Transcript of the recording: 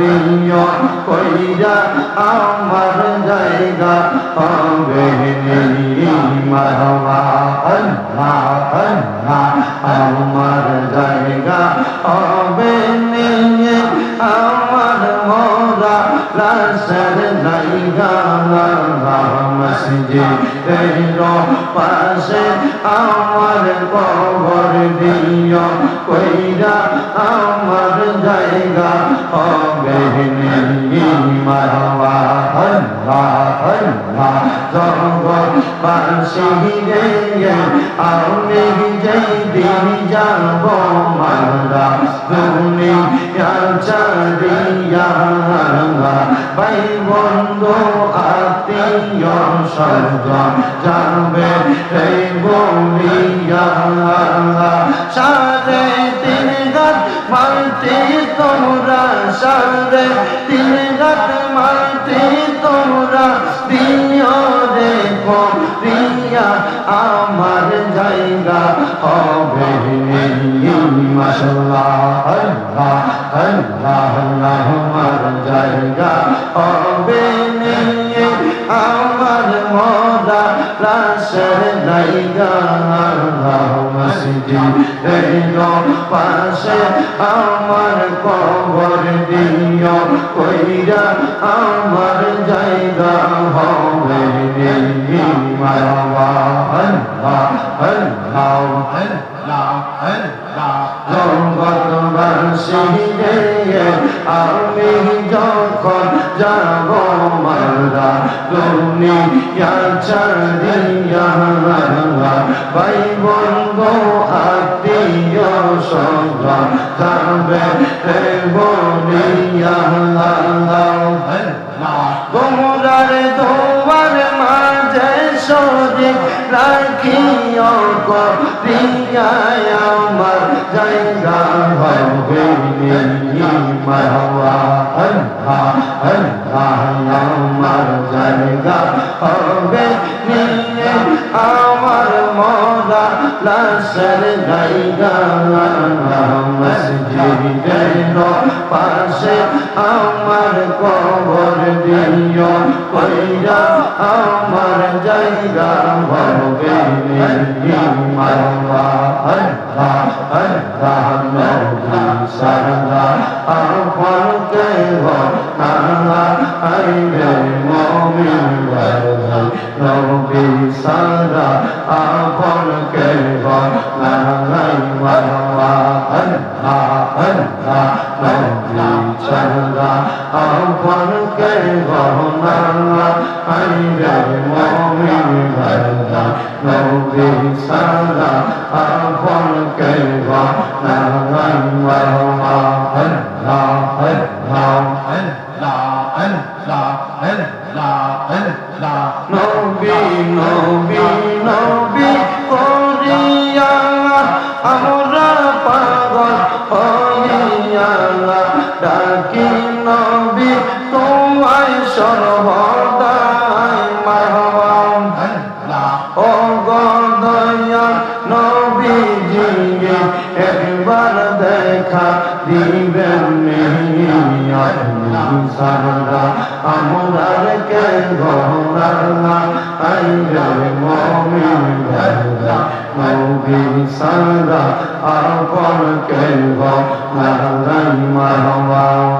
দিও কইরা আমার জায়গা হবে জায়গা মসজিদের পাশে আমার কবর দিও। কইরা আমার জায়গা হবে আল্লাহ জগৎ রে, আমি যেই দিন যাব মারা চারিয়া ভাই বন্ধু আত্মীয় সজ্জন যাবে এই বলিয়া। সারে তিন গাছ মাটি তোমরা সারে তিন মাটি তোমরা দিও দেখো প্রিয়া আমার জায়গা হবে আমার মদা লাশের জায়গা মসজিদের পাশে আমার কবর দিও, কইরা আমার জায়গা হবে মারওয়া আল্লাহ আল্লাহ জগৎবাসীরে আমি যখন যাব মারা দুনিয়া ছাড়িয়া ভাই বন্ধু আত্মীয় সঙ্গ যাবে বলিয়া তোমরার দোয়ার মাঝে শরীর রাখিও করিয়া আমার জায়গা হবে মারওয়া আল্লাহ আল্লাহ আমার জায়গা হবে আমার মরা লাশের জায়গা মসজিদের পাশে আমার কবর দিও কইরা আমার জায়গা হবে আল্লাহ আল্লাহ সারদা আপন কে না মারওয়া আল্লাহ আল্লাহ নবী সারদা আপন দেখা দিবেন সারদা আমরার কে নবী সারদা আপন কে মারওয়া